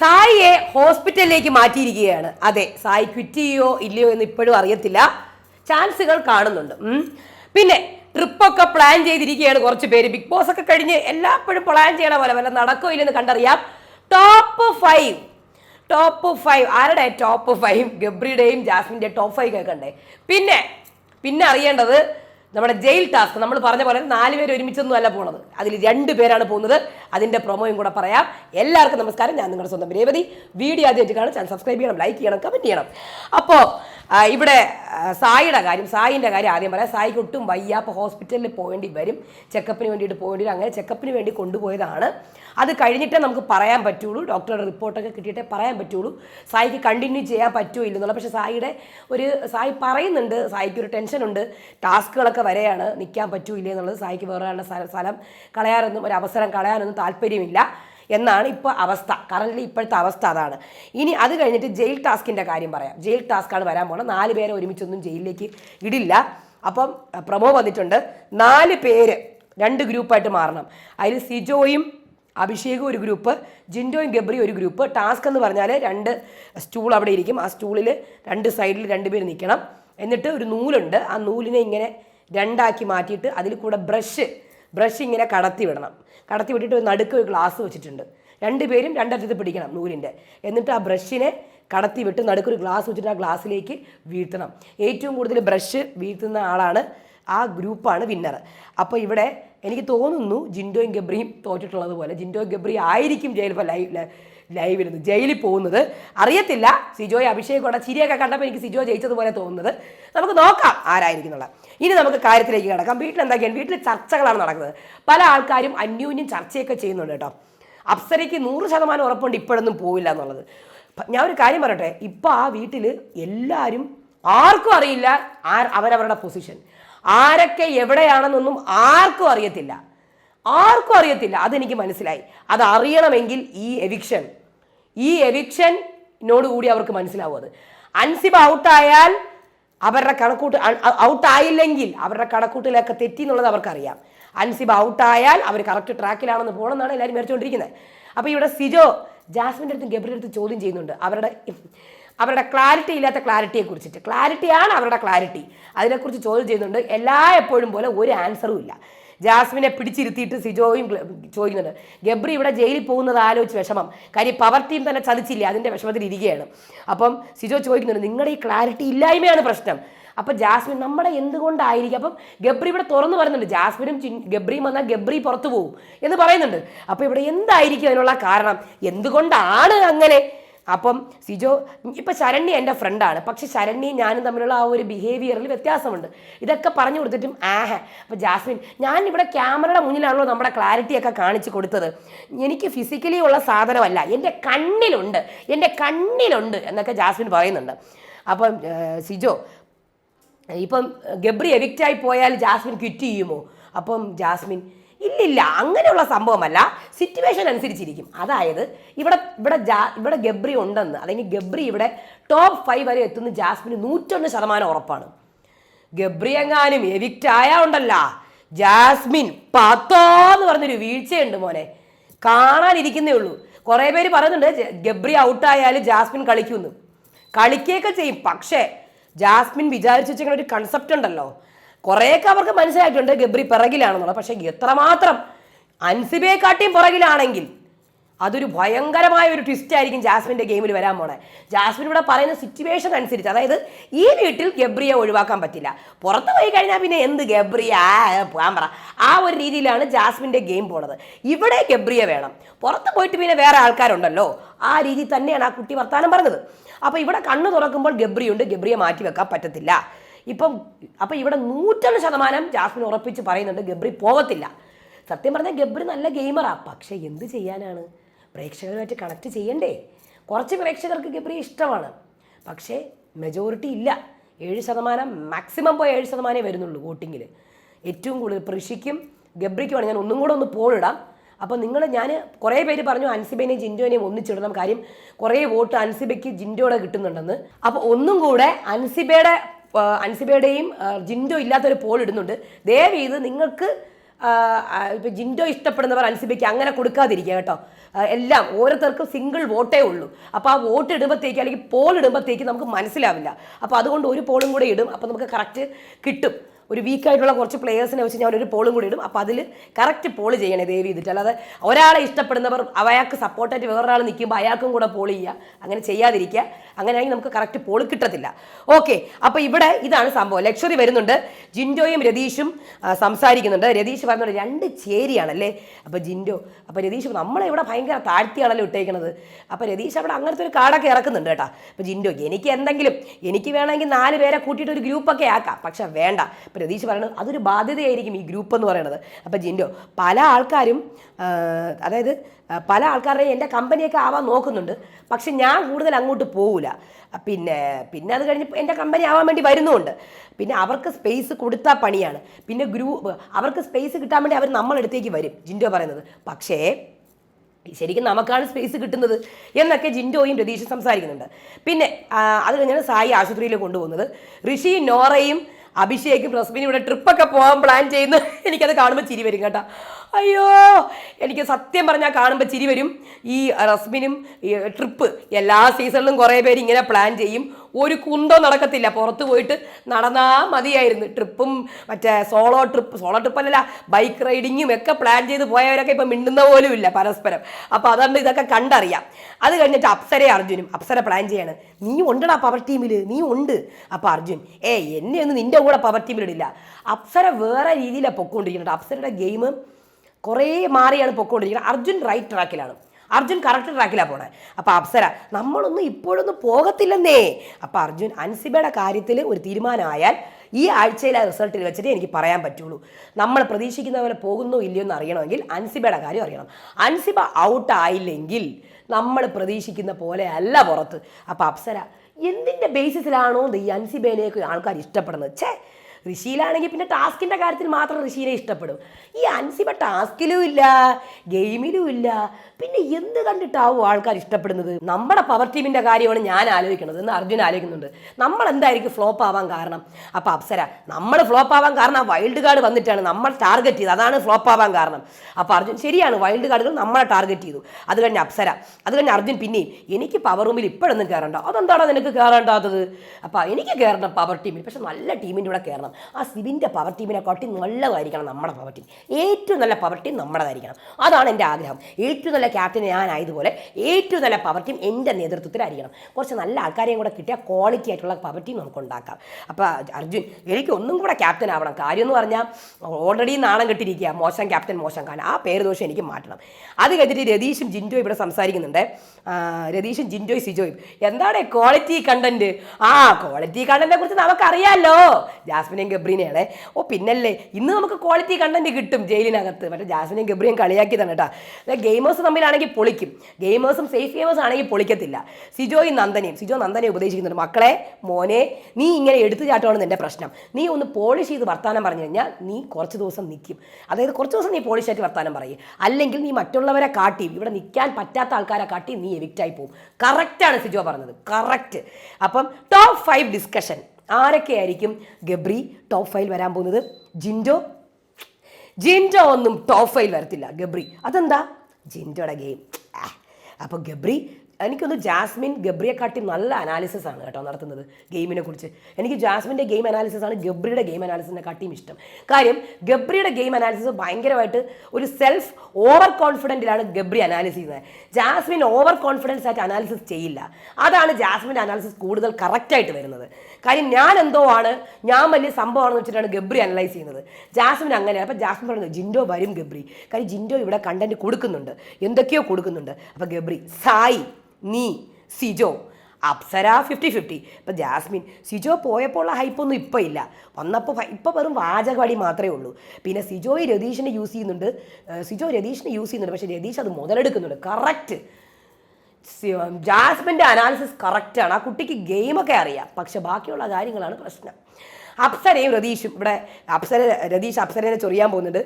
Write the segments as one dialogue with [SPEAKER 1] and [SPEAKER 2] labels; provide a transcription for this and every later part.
[SPEAKER 1] സായിയെ ഹോസ്പിറ്റലിലേക്ക് മാറ്റിയിരിക്കുകയാണ്. അതെ സായി ക്വിറ്റ് ചെയ്യോ ഇല്ലയോ എന്ന് ഇപ്പോഴും അറിയത്തില്ല. ചാൻസുകൾ കാണുന്നുണ്ട്. പിന്നെ ട്രിപ്പൊക്കെ പ്ലാൻ ചെയ്തിരിക്കുകയാണ് കുറച്ച് പേര്. ബിഗ് ബോസ് ഒക്കെ കഴിഞ്ഞ് എല്ലാപ്പോഴും പ്ലാൻ ചെയ്യണ പോലെ വല്ല നടക്കോ ഇല്ലെന്ന് കണ്ടറിയാം. ടോപ്പ് ഫൈവ് ടോപ്പ് ഫൈവ് ആരുടെ ടോപ്പ് ഫൈവ് ഗബ്രിയുടെയും ജാസ്മിന്റെ ടോപ്പ് ഫൈവ് കേൾക്കണ്ടേ? പിന്നെ പിന്നെ അറിയേണ്ടത് നമ്മുടെ ജയിൽ ടാസ്ക് നമ്മൾ പറഞ്ഞ പോലെ നാല് പേര് ഒരുമിച്ചൊന്നും അല്ല പോണത്. അതിൽ രണ്ട് പേരാണ് പോകുന്നത്. അതിന്റെ പ്രൊമോയും കൂടെ പറയാം. എല്ലാവർക്കും നമസ്കാരം. ഞാൻ നിങ്ങളുടെ സ്വന്തം രേവതി. വീഡിയോ ആദ്യമായിട്ട് കാണാൻ ചാനൽ സബ്സ്ക്രൈബ് ചെയ്യണം ലൈക്ക് ചെയ്യണം കമന്റ് ചെയ്യണം. അപ്പോൾ ഇവിടെ സായിയുടെ കാര്യം സായിന്റെ കാര്യം ആദ്യം പറയാം. സായിക്ക് ഒട്ടും വയ്യ. അപ്പോൾ ഹോസ്പിറ്റലിൽ പോകേണ്ടി വരും. ചെക്കപ്പിന് വേണ്ടിയിട്ട് പോകേണ്ടി വരും. അങ്ങനെ ചെക്കപ്പിന് വേണ്ടി കൊണ്ടുപോയതാണ്. അത് കഴിഞ്ഞിട്ടേ നമുക്ക് പറയാൻ പറ്റുള്ളൂ. ഡോക്ടറുടെ റിപ്പോർട്ടൊക്കെ കിട്ടിയിട്ടേ പറയാൻ പറ്റുള്ളൂ. സായിക്ക് കണ്ടിന്യൂ ചെയ്യാൻ പറ്റുമോ ഇല്ലെന്നുള്ള പക്ഷേ സായിയുടെ ഒരു സായി പറയുന്നുണ്ട്. സായിക്ക് ഒരു ടെൻഷനുണ്ട്. ടാസ്കുകളൊക്കെ വരെയാണ് നിൽക്കാൻ പറ്റൂ ഇല്ലേ എന്നുള്ളത് സായിക്ക് വേറെ സ്ഥലം കളയാനൊന്നും ഒരു അവസരം കളയാനൊന്നും താല്പര്യമില്ല. എന്നാണ് ഇപ്പോൾ അവസ്ഥ. കറന്റ് ഇപ്പോഴത്തെ അവസ്ഥ അതാണ്. ഇനി അത് കഴിഞ്ഞിട്ട് ജയിൽ ടാസ്കിന്റെ കാര്യം പറയാം. ജയിൽ ടാസ്ക്കാണ് വരാൻ പോകുന്നത് നാല് പേരെ ഒരുമിച്ചൊന്നും ജയിലിലേക്ക് ഇടില്ല അപ്പം പ്രമോ വന്നിട്ടുണ്ട്. നാല് പേര് രണ്ട് ഗ്രൂപ്പായിട്ട് മാറണം. അതിൽ സിജോയും അഭിഷേകും ഒരു ഗ്രൂപ്പ് ജിൻഡോയും ഗബ്രിയും ഒരു ഗ്രൂപ്പ് ടാസ്ക് എന്ന് പറഞ്ഞാൽ രണ്ട് സ്റ്റൂൾ അവിടെ ഇരിക്കും. ആ സ്റ്റൂളിൽ രണ്ട് സൈഡിൽ രണ്ട് പേര് നിൽക്കണം എന്നിട്ട് ഒരു നൂലുണ്ട്. ആ നൂലിനെ ഇങ്ങനെ രണ്ടാക്കി മാറ്റിയിട്ട് അതിൽ കൂടെ ബ്രഷ് ബ്രഷ് ഇങ്ങനെ കടത്തി വിടണം. കടത്തി വിട്ടിട്ട് ഒരു നടുക്ക് ഒരു ഗ്ലാസ് വെച്ചിട്ടുണ്ട്. രണ്ട് രണ്ടുപേരും രണ്ടറ്റത്ത് പിടിക്കണം നൂലിന്റെ എന്നിട്ട് ആ ബ്രഷിനെ കടത്തി വിട്ട് നടുക്കൊരു ഗ്ലാസ് വെച്ചിട്ട് ആ ഗ്ലാസ്സിലേക്ക് വീഴ്ത്തണം. ഏറ്റവും കൂടുതൽ ബ്രഷ് വീഴ്ത്തുന്ന ആളാണ് ആ ഗ്രൂപ്പാണ് വിന്നർ അപ്പോൾ ഇവിടെ എനിക്ക് തോന്നുന്നു ജിൻഡോയും ഗബ്രിയും തോറ്റിട്ടുള്ളത് പോലെ ജിൻഡോ ഗബ്രി ആയിരിക്കും ജയിൽ ഇപ്പോൾ ലൈവ് ലൈവിൽ നിന്ന് ജയിലിൽ പോകുന്നത്. അറിയത്തില്ല. സിജോയെ അഭിഷേക് കൂടെ ചിരിയൊക്കെ കണ്ടപ്പോൾ എനിക്ക് സിജോ ജയിച്ചതുപോലെ തോന്നുന്നത്. നമുക്ക് നോക്കാം ആരായിരിക്കും എന്നുള്ള ഇനി നമുക്ക് കാര്യത്തിലേക്ക് കിടക്കാം. വീട്ടിൽ എന്താക്കിയാൽ വീട്ടിൽ ചർച്ചകളാണ് നടക്കുന്നത്. പല ആൾക്കാരും അന്യോന്യം ചർച്ചയൊക്കെ ചെയ്യുന്നുണ്ട് കേട്ടോ. അപ്സരയ്ക്ക് നൂറ് ശതമാനം ഉറപ്പുണ്ട് ഇപ്പോഴൊന്നും പോവില്ല എന്നുള്ളത്. ഞാൻ ഒരു കാര്യം പറയട്ടെ. ഇപ്പോൾ ആ വീട്ടിൽ എല്ലാവരും ആർക്കും അറിയില്ല ആർ അവരവരുടെ പൊസിഷൻ. ആരൊക്കെ എവിടെയാണെന്നൊന്നും ആർക്കും അറിയത്തില്ല. ആർക്കും അറിയത്തില്ല. അതെനിക്ക് മനസ്സിലായി. അത് അറിയണമെങ്കിൽ ഈ എവിക്ഷൻ ഈ എവിക്ഷനോട് കൂടി അവർക്ക് മനസ്സിലാവും അത്. അൻസിബ ഔട്ടായാൽ അവരുടെ കണക്കൂട്ട് ഔട്ടായില്ലെങ്കിൽ അവരുടെ കണക്കൂട്ടിലൊക്കെ തെറ്റി എന്നുള്ളത് അവർക്കറിയാം. അൻസിബ ഔട്ടായാൽ അവർ കറക്റ്റ് ട്രാക്കിലാണെന്ന് പോകണമെന്നാണ് എല്ലാവരും മരിച്ചുകൊണ്ടിരിക്കുന്നത് അപ്പോൾ ഇവിടെ സിജോ ജാസ്മിന്റെ അടുത്തും ഗബ്രിയുടെ അടുത്ത് ചോദ്യം ചെയ്യുന്നുണ്ട്. അവരുടെ അവരുടെ ക്ലാരിറ്റി ഇല്ലാത്ത ക്ലാരിറ്റിയെ കുറിച്ചിട്ട്. ക്ലാരിറ്റിയാണ് അവരുടെ ക്ലാരിറ്റി. അതിനെക്കുറിച്ച് ചോദ്യം ചെയ്യുന്നുണ്ട്. എല്ലാ എപ്പോഴും പോലെ ഒരു ആൻസറും ഇല്ല. ജാസ്മിനെ പിടിച്ചിരുത്തിയിട്ട് സിജോയും ചോദിക്കുന്നുണ്ട്. ഗബ്രി ഇവിടെ ജയിലിൽ പോകുന്നത് ആലോചിച്ച് വിഷമം. കാര്യം പവർ ടീം തന്നെ ചതിച്ചില്ലേ? അതിന്റെ വിഷമത്തിൽ ഇരിക്കുകയാണ്. അപ്പം സിജോ ചോദിക്കുന്നുണ്ട് നിങ്ങളുടെ ഈ ക്ലാരിറ്റി ഇല്ലായ്മയാണ് പ്രശ്നം. അപ്പം ജാസ്മിൻ നമ്മുടെ എന്തുകൊണ്ടായിരിക്കും? അപ്പം ഗബ്രി ഇവിടെ തുറന്നു പറയുന്നുണ്ട് ജാസ്മിനും ഗബ്രിയും വന്നാൽ ഗബ്രി പുറത്തു പോകും എന്ന് പറയുന്നുണ്ട്. അപ്പോൾ ഇവിടെ എന്തായിരിക്കും അതിനുള്ള കാരണം? എന്തുകൊണ്ടാണ് അങ്ങനെ അപ്പം സിജോ ഇപ്പം ശരണ്യ എന്റെ ഫ്രണ്ടാണ് പക്ഷെ ശരണ്യയും ഞാനും തമ്മിലുള്ള ആ ഒരു ബിഹേവിയറിൽ വ്യത്യാസമുണ്ട്. ഇതൊക്കെ പറഞ്ഞു കൊടുത്തിട്ടും ആഹ. അപ്പം ജാസ്മിൻ ഞാൻ ഇവിടെ ക്യാമറയുടെ മുന്നിലാണല്ലോ നമ്മുടെ ക്ലാരിറ്റിയൊക്കെ കാണിച്ച് കൊടുത്തത്. എനിക്ക് ഫിസിക്കലി ഉള്ള സാധനമല്ല എന്റെ കണ്ണിലുണ്ട് എന്റെ കണ്ണിലുണ്ട് എന്നൊക്കെ ജാസ്മിൻ പറയുന്നുണ്ട്. അപ്പം സിജോ ഇപ്പം ഗബ്രി എവിക്റ്റായി പോയാൽ ജാസ്മിൻ ക്വിറ്റ് ചെയ്യുമോ? അപ്പം ജാസ്മിൻ ഇല്ലില്ല അങ്ങനെയുള്ള സംഭവമല്ല. സിറ്റുവേഷൻ അനുസരിച്ചിരിക്കും. അതായത് ഇവിടെ ഇവിടെ ജാ ഇവിടെ ഗബ്രി ഉണ്ടെന്ന് അല്ലെങ്കിൽ ഗബ്രി ഇവിടെ ടോപ്പ് ഫൈവ് വരെ എത്തുന്ന ജാസ്മിന് നൂറ്റൊന്ന് ശതമാനം ഉറപ്പാണ്. ഗബ്രി എങ്ങാനും എവിക്റ്റ് ആയാ ഉണ്ടല്ല. ജാസ്മിൻ പത്തോ എന്ന് പറഞ്ഞൊരു വീഴ്ചയുണ്ട് മോനെ. കാണാനിരിക്കുന്നേ ഉള്ളൂ. കുറേ പേര് പറയുന്നുണ്ട് ഗബ്രി ഔട്ടായാൽ ജാസ്മിൻ കളിക്കുമെന്ന്. കളിക്കുകയൊക്കെ ചെയ്യും. പക്ഷേ ജാസ്മിൻ വിചാരിച്ചു വെച്ചിങ്ങനെ ഒരു കൺസെപ്റ്റ് ഉണ്ടല്ലോ. കുറേയൊക്കെ അവർക്ക് മനസ്സിലായിട്ടുണ്ട് ഗബ്രി പിറകിലാണെന്നുള്ളത് പക്ഷേ എത്രമാത്രം അൻസിബയെക്കാട്ടിയും പുറകിലാണെങ്കിൽ അതൊരു ഭയങ്കരമായ ഒരു ട്വിസ്റ്റ് ആയിരിക്കും ജാസ്മിന്റെ ഗെയിമിൽ വരാൻ പോണേ. ജാസ്മിൻ ഇവിടെ പറയുന്ന സിറ്റുവേഷൻ അനുസരിച്ച് അതായത് ഈ വീട്ടിൽ ഗബ്രിയെ ഒഴിവാക്കാൻ പറ്റില്ല. പുറത്ത് പോയി കഴിഞ്ഞാൽ പിന്നെ എന്ത് ഗബ്രിയ പറ. ആ ഒരു രീതിയിലാണ് ജാസ്മിന്റെ ഗെയിം പോണത്. ഇവിടെ ഗബ്രിയെ വേണം. പുറത്ത് പോയിട്ട് പിന്നെ വേറെ ആൾക്കാരുണ്ടല്ലോ. ആ രീതി തന്നെയാണ് ആ കുട്ടി വർത്താനം പറഞ്ഞത്. അപ്പോൾ ഇവിടെ കണ്ണ് തുറക്കുമ്പോൾ ഗബ്രിയുണ്ട്. ഗബ്രിയെ മാറ്റി വെക്കാൻ പറ്റത്തില്ല. ഇപ്പം അപ്പം ഇവിടെ നൂറ്റൊന്ന് ശതമാനം ജാസ്മിൻ ഉറപ്പിച്ച് പറയുന്നുണ്ട് ഗബ്രി പോകത്തില്ല. സത്യം പറഞ്ഞാൽ ഗബ്രി നല്ല ഗെയിമറാണ് പക്ഷേ എന്ത് ചെയ്യാനാണ്? പ്രേക്ഷകരുമായിട്ട് കണക്ട് ചെയ്യണ്ടേ? കുറച്ച് പ്രേക്ഷകർക്ക് ഗബ്രി ഇഷ്ടമാണ്. പക്ഷേ മെജോറിറ്റി ഇല്ല. ഏഴ് ശതമാനം മാക്സിമം പോയി ഏഴ് ശതമാനമേ വരുന്നുള്ളൂ വോട്ടിങ്ങിൽ ഏറ്റവും കൂടുതൽ ഋഷിക്കും ഗബ്രിക്കുമാണ്. ഞാൻ ഒന്നും കൂടെ ഒന്ന് പോളിടാം അപ്പോൾ നിങ്ങൾ ഞാൻ കുറേ പേര് പറഞ്ഞു അൻസിബേനെയും ജിൻഡോനെയും ഒന്നിച്ചിടണം കാര്യം കുറേ വോട്ട് അൻസിബയ്ക്ക് ജിൻഡോടെ കിട്ടുന്നുണ്ടെന്ന്. അപ്പോൾ ഒന്നും കൂടെ അൻസിബയുടെ അൻസിബയുടെയും ജിൻഡോ ഇല്ലാത്തൊരു പോൾ ഇടുന്നുണ്ട്. ദയവ് ചെയ്ത് നിങ്ങൾക്ക് ഇപ്പം ജിൻഡോ ഇഷ്ടപ്പെടുന്നവർ അൻസിബയ്ക്ക് അങ്ങനെ കൊടുക്കാതിരിക്കുക കേട്ടോ. എല്ലാം ഓരോരുത്തർക്കും സിംഗിൾ വോട്ടേ ഉള്ളൂ. അപ്പോൾ ആ വോട്ട് ഇടുമ്പോഴത്തേക്ക് അല്ലെങ്കിൽ പോൾ ഇടുമ്പോഴത്തേക്ക് നമുക്ക് മനസ്സിലാവില്ല. അപ്പോൾ അതുകൊണ്ട് ഒരു പോളും കൂടെ ഇടും. അപ്പോൾ നമുക്ക് കറക്റ്റ് കിട്ടും. ഒരു വീക്കായിട്ടുള്ള കുറച്ച് പ്ലേയേഴ്സിനെ വെച്ച് ഞാൻ ഒരു പോളും കൂടി ഇടും. അപ്പോൾ അതിൽ കറക്റ്റ് പോൾ ചെയ്യണേ ദയവ് ചെയ്തിട്ട് അല്ലാതെ ഒരാളെ ഇഷ്ടപ്പെടുന്നവർ അയാൾക്ക് സപ്പോർട്ടായിട്ട് വേറൊരാൾ നിൽക്കുമ്പോൾ അയാൾക്കും കൂടെ പോൾ ചെയ്യുക. അങ്ങനെ ചെയ്യാതിരിക്കുക. അങ്ങനെയാണെങ്കിൽ നമുക്ക് കറക്റ്റ് പോൾ കിട്ടത്തില്ല. ഓക്കെ അപ്പോൾ ഇവിടെ ഇതാണ് സംഭവം. ലക്ഷറി വരുന്നുണ്ട്. ജിൻഡോയും രതീഷും സംസാരിക്കുന്നുണ്ട്. രതീഷ് പറയുന്നുണ്ട് രണ്ട് ചേരിയാണല്ലേ? അപ്പോൾ ജിൻഡോ അപ്പോൾ രതീഷ് നമ്മളെ ഇവിടെ ഭയങ്കര താഴ്ത്തിയാണല്ലോ ഇട്ടേക്കുന്നത് അപ്പോൾ രതീഷ് അവിടെ അങ്ങനത്തെ ഒരു കാടൊക്കെ ഇറക്കുന്നുണ്ട് കേട്ടോ. അപ്പോൾ ജിൻഡോ എനിക്ക് എന്തെങ്കിലും എനിക്ക് വേണമെങ്കിൽ നാല് പേരെ കൂട്ടിയിട്ട് ഒരു ഗ്രൂപ്പൊക്കെ ആക്കാം. പക്ഷെ വേണ്ട. രതീഷ് പറയുന്നത് അതൊരു ബാധ്യതയായിരിക്കും ഈ ഗ്രൂപ്പ് എന്ന് പറയുന്നത് അപ്പോൾ ജിൻഡോ പല ആൾക്കാരും അതായത് പല ആൾക്കാരുടെയും എന്റെ കമ്പനിയൊക്കെ ആവാൻ നോക്കുന്നുണ്ട്. പക്ഷെ ഞാൻ കൂടുതൽ അങ്ങോട്ട് പോകില്ല പിന്നെ പിന്നെ അത് കഴിഞ്ഞ് എന്റെ കമ്പനി ആവാൻ വേണ്ടി വരുന്നുമുണ്ട് പിന്നെ അവർക്ക് സ്പേസ് കൊടുത്താൽ പണിയാണ്. പിന്നെ ഗ്രൂപ്പ് അവർക്ക് സ്പേസ് കിട്ടാൻ വേണ്ടി അവർ നമ്മളടുത്തേക്ക് വരും ജിൻഡോ പറയുന്നത്. പക്ഷേ ശരിക്കും നമുക്കാണ് സ്പേസ് കിട്ടുന്നത് എന്നൊക്കെ ജിൻഡോയും രതീഷും സംസാരിക്കുന്നുണ്ട്. പിന്നെ അത് കഴിഞ്ഞാണ് സായി ആശുപത്രിയിൽ കൊണ്ടുപോകുന്നത്. ഋഷി നോറയും അഭിഷേകും റസ്മിനും ഇവിടെ ട്രിപ്പൊക്കെ പോകാൻ പ്ലാൻ ചെയ്യുന്നു. എനിക്കത് കാണുമ്പോൾ ചിരി വരും കേട്ടോ. അയ്യോ എനിക്ക് സത്യം പറഞ്ഞാൽ കാണുമ്പോൾ ചിരി വരും. ഈ റസ്മിനും ഈ ട്രിപ്പ് എല്ലാ സീസണിലും കുറേ പേര് ഇങ്ങനെ പ്ലാൻ ചെയ്യും. ഒരു കുന്തോ നടക്കത്തില്ല. പുറത്ത് പോയിട്ട് നടന്നാ മതിയായിരുന്നു. ട്രിപ്പും മറ്റേ സോളോ ട്രിപ്പ് സോളോ ട്രിപ്പ് അല്ലല്ല ബൈക്ക് റൈഡിങ്ങും ഒക്കെ പ്ലാൻ ചെയ്ത് പോയവരൊക്കെ ഇപ്പം മിണ്ടുന്ന പോലും ഇല്ല പരസ്പരം. അപ്പോൾ അതുകൊണ്ട് ഇതൊക്കെ കണ്ടറിയാം. അത് കഴിഞ്ഞിട്ട് അപ്സര അർജുനും. അപ്സര പ്ലാൻ ചെയ്യാണ്. നീ ഉണ്ടടാ പവർ ടീമിൽ നീ ഉണ്ട്. അപ്പോൾ അർജുൻ ഏ എന്നെ ഒന്ന് നിന്റെ കൂടെ പവർ ടീമിലിടില്ല അപ്സര വേറെ രീതിയിലാണ് പൊക്കോണ്ടിരിക്കുന്നത്. അപ്സരയുടെ ഗെയിം കുറേ മാറിയാണ് പൊക്കോണ്ടിരിക്കുന്നത്. അർജുൻ റൈറ്റ് ട്രാക്കിലാണ് അർജുൻ കറക്റ്റ് ട്രാക്കിലാണ് പോണേ. അപ്പോൾ അപ്സര നമ്മളൊന്നും ഇപ്പോഴൊന്നും പോകത്തില്ലെന്നേ. അപ്പോൾ അർജുൻ അൻസിബയുടെ കാര്യത്തിൽ ഒരു തീരുമാനമായാൽ ഈ ആഴ്ചയിലെ റിസൾട്ടിൽ വെച്ചിട്ട് എനിക്ക് പറയാൻ പറ്റുള്ളൂ. നമ്മൾ പ്രതീക്ഷിക്കുന്ന പോലെ പോകുന്നോ ഇല്ലയോ എന്ന് അറിയണമെങ്കിൽ അൻസിബയുടെ കാര്യം അറിയണം. അൻസിബ ഔട്ട് ആയില്ലെങ്കിൽ നമ്മൾ പ്രതീക്ഷിക്കുന്ന പോലെ അല്ല പുറത്ത്. അപ്പോൾ അപ്സര എന്തിന്റെ ബേസിസിലാണോ ഈ അൻസിബേനെയൊക്കെ ആൾക്കാർ ഇഷ്ടപ്പെടുന്നത്? ഛേ ഋഷിയിലാണെങ്കിൽ പിന്നെ ടാസ്കിന്റെ കാര്യത്തിൽ മാത്രം ഋഷീനെ ഇഷ്ടപ്പെടും. ഈ അൻസിബ ടാസ്കിലും ഇല്ല ഗെയിമിലും ഇല്ല പിന്നെ എന്ത് കണ്ടിട്ടാവും ആൾക്കാർ ഇഷ്ടപ്പെടുന്നത്? നമ്മുടെ പവർ ടീമിന്റെ കാര്യമാണ് ഞാൻ ആലോചിക്കുന്നത് എന്ന് അർജുൻ ആലോചിക്കുന്നുണ്ട്. നമ്മൾ എന്തായിരിക്കും ഫ്ലോപ്പ് ആവാൻ കാരണം? അപ്പോൾ അപ്സര നമ്മൾ ഫ്ലോപ്പ് ആവാൻ കാരണം വൈൽഡ് കാർഡ് വന്നിട്ടാണ് നമ്മൾ ടാർഗറ്റ് ചെയ്ത് അതാണ് ഫ്ലോപ്പ് ആവാൻ കാരണം. അപ്പോൾ അർജുൻ ശരിയാണ് വൈൽഡ് കാർഡുകൾ നമ്മളെ ടാർഗറ്റ് ചെയ്തു. അത് കഴിഞ്ഞ് അപ്സര അത് കഴിഞ്ഞ് അർജുൻ പിന്നെയും എനിക്ക് പവർ റൂമിൽ ഇപ്പോഴൊന്നും കയറണ്ട അതെന്താണോ നിനക്ക് കയറേണ്ടാത്തത് അപ്പോൾ എനിക്ക് കയറണം പവർ ടീമിൽ പക്ഷെ നല്ല ടീമിന്റെ കൂടെ കയറണം ആ സിബിന്റെ പവർ ടീമിനെ കാട്ടി നല്ലതായിരിക്കണം നമ്മുടെ പവർ ടീം ഏറ്റവും നല്ല പവർ ടീം നമ്മുടേതായിരിക്കണം. അതാണ് എന്റെ ആഗ്രഹം. ഏറ്റവും നല്ല ക്യാപ്റ്റൻ ഞാനായതുപോലെ ഏറ്റവും നല്ല പവർ ടീം എന്റെ നേതൃത്വത്തിലായിരിക്കണം. കുറച്ച് നല്ല ആൾക്കാരെയും കൂടെ കിട്ടിയാൽ ക്വാളിറ്റി ആയിട്ടുള്ള പവർ ടീം നമുക്ക് ഉണ്ടാക്കാം അപ്പോൾ അർജുൻ എനിക്ക് ഒന്നും കൂടെ ക്യാപ്റ്റൻ ആവണം. കാര്യം എന്ന് പറഞ്ഞാൽ ഓൾറെഡി നാണം കെട്ടിരിക്കുക മോശം ക്യാപ്റ്റൻ മോശം കാരണം ആ പേര് ദോഷം എനിക്ക് മാറ്റണം. അത് കഴിഞ്ഞിട്ട് രതീഷും ജിൻഡോയും ഇവിടെ സംസാരിക്കുന്നുണ്ട്. രതീഷും ജിൻഡോയും സിജോയും. എന്താണ് ക്വാളിറ്റി കണ്ടന്റ് ആ ക്വാളിറ്റി കണ്ടന്റിനെ കുറിച്ച് നമുക്കറിയാമല്ലോ ജാസ്മിനെയും ഗബ്രീനെയാണ്. ഓ പിന്നല്ലേ ഇന്ന് നമുക്ക് ക്വാളിറ്റി കണ്ടന്റ് കിട്ടും ജയിലിനകത്ത്. മറ്റേ ജാസ്മിനെയും ഗബ്രിയും കളിയാക്കിയതാണ് കേട്ടോ. ഗെയിമേഴ്സ് തമ്മിലാണെങ്കിൽ പൊളിക്കും. ഗെയിമേഴ്സും സേഫ് ഗെയിമേഴ്സ് ആണെങ്കിൽ പൊളിക്കത്തില്ല. സിജോയും നന്ദനയും. സിജോ നന്ദനെ ഉപദേശിക്കുന്നുണ്ട്. മക്കളെ മോനെ നീ ഇങ്ങനെ എടുത്തു ചാട്ടമാണ് നിന്റെ പ്രശ്നം. നീ ഒന്ന് പോളിഷ് ചെയ്ത് വർത്താനം പറഞ്ഞു കഴിഞ്ഞാൽ നീ കുറച്ച് ദിവസം നിൽക്കും അതായത് കുറച്ച് ദിവസം നീ പോളിഷ് ആയിട്ട് വർത്താനം പറയും. അല്ലെങ്കിൽ നീ മറ്റുള്ളവരെ കാട്ടി ഇവിടെ നിൽക്കാൻ പറ്റാത്ത ആൾക്കാരെ കാട്ടി നീ എവിക്റ്റായി പോകും കറക്റ്റാണ് സിജോ പറഞ്ഞത്. കറക്റ്റ് അപ്പം ടോപ്പ് ഫൈവ് ഡിസ്കഷൻ ആരൊക്കെയായിരിക്കും ഗബ്രി ടോപ്പ് ഫൈൽ വരാൻ പോകുന്നത്? ജിൻഡോ. ജിൻഡോ ഒന്നും ടോപ്പ് ഫൈൽ വരത്തില്ല. ഗബ്രി. അതെന്താ? ജിൻഡോടെ ഗെയിം അപ്പോൾ ഗബ്രി എനിക്കൊന്ന് ജാസ്മിൻ ഗബ്രിയെ കാട്ടി നല്ല അനാലിസിസ് ആണ് കേട്ടോ നടത്തുന്നത് ഗെയിമിനെ കുറിച്ച്. എനിക്ക് ജാസ്മിന്റെ ഗെയിം അനാലിസിസ് ആണ് ഗബ്രിയുടെ ഗെയിം അനാലിസിനെ കാട്ടിയും ഇഷ്ടം. കാര്യം ഗബ്രിയുടെ ഗെയിം അനാലിസിസ് ഭയങ്കരമായിട്ട് ഒരു സെൽഫ് ഓവർ കോൺഫിഡന്റിലാണ് ഗബ്രി അനാലിസിസ് ചെയ്യുന്നത്. ജാസ്മിൻ ഓവർ കോൺഫിഡൻസ് ആയിട്ട് അനാലിസിസ് ചെയ്യില്ല. അതാണ് ജാസ്മിന്റെ അനാലിസിസ് കൂടുതൽ കറക്റ്റായിട്ട് വരുന്നത്. കാര്യം ഞാൻ എന്തോ ആണ് ഞാൻ വലിയ സംഭവമാണെന്ന് വെച്ചിട്ടാണ് ഗബ്രി അനലൈസ് ചെയ്യുന്നത്. ജാസ്മിൻ അങ്ങനെയാണ് അപ്പോൾ ജാസ്മിൻ പറഞ്ഞു ജിൻഡോ വരും ഗബ്രി. കാര്യം ജിൻഡോ ഇവിടെ കണ്ടന്റ് കൊടുക്കുന്നുണ്ട്. എന്തൊക്കെയോ കൊടുക്കുന്നുണ്ട്. അപ്പോൾ ഗബ്രി സായി നീ സിജോ അപ്സര ഫിഫ്റ്റി ഫിഫ്റ്റി ഇപ്പം ജാസ്മിൻ സിജോ പോയപ്പോൾ ഉള്ള ഹൈപ്പൊന്നും ഇപ്പം ഇല്ല. വന്നപ്പോൾ ഇപ്പം വെറും വാചകവാടി മാത്രമേ ഉള്ളൂ. പിന്നെ സിജോയി രതീഷിനെ യൂസ് ചെയ്യുന്നുണ്ട്. സിജോ രതീഷിനെ യൂസ് ചെയ്യുന്നുണ്ട്. പക്ഷേ രതീഷ് അത് മുതലെടുക്കുന്നുണ്ട്. കറക്റ്റ് ജാസ്മിന്റെ അനാലിസിസ് കറക്റ്റാണ് ആ കുട്ടിക്ക് ഗെയിമൊക്കെ അറിയാം. പക്ഷെ ബാക്കിയുള്ള കാര്യങ്ങളാണ് പ്രശ്നം. അപ്സരയും രതീഷും. ഇവിടെ അപ്സര രതീഷ് അപ്സരനെ ചൊറിയാൻ പോകുന്നുണ്ട്.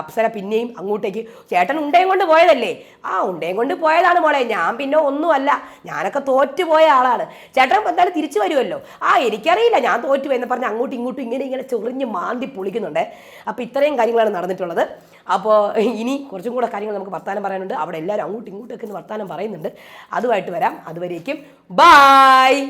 [SPEAKER 1] അപ്സര പിന്നെയും അങ്ങോട്ടേക്ക് ചേട്ടൻ ഉണ്ടയും കൊണ്ട് പോയതല്ലേ? ആ ഉണ്ടയും കൊണ്ട് പോയതാണ് മോളെ. ഞാൻ പിന്നെ ഒന്നുമല്ല. ഞാനൊക്കെ തോറ്റു പോയ ആളാണ്. ചേട്ടൻ എന്തായാലും തിരിച്ചു വരുമല്ലോ? ആ എനിക്കറിയില്ല. ഞാൻ തോറ്റു എന്ന് പറഞ്ഞ് അങ്ങോട്ടും ഇങ്ങോട്ടും ഇങ്ങനെ ഇങ്ങനെ ചൊറിഞ്ഞ് മാന്തി പൊളിക്കുന്നുണ്ട്. അപ്പോൾ ഇത്രയും കാര്യങ്ങളാണ് നടന്നിട്ടുള്ളത്. അപ്പോൾ ഇനി കുറച്ചും കൂടെ കാര്യങ്ങൾ നമുക്ക് വർത്താനം പറയാനുണ്ട്. അവിടെ എല്ലാവരും അങ്ങോട്ടും ഇങ്ങോട്ടും ഒക്കെ വർത്താനം പറയുന്നുണ്ട്. അതുമായിട്ട് വരാം. അതുവരേക്കും. ബായ്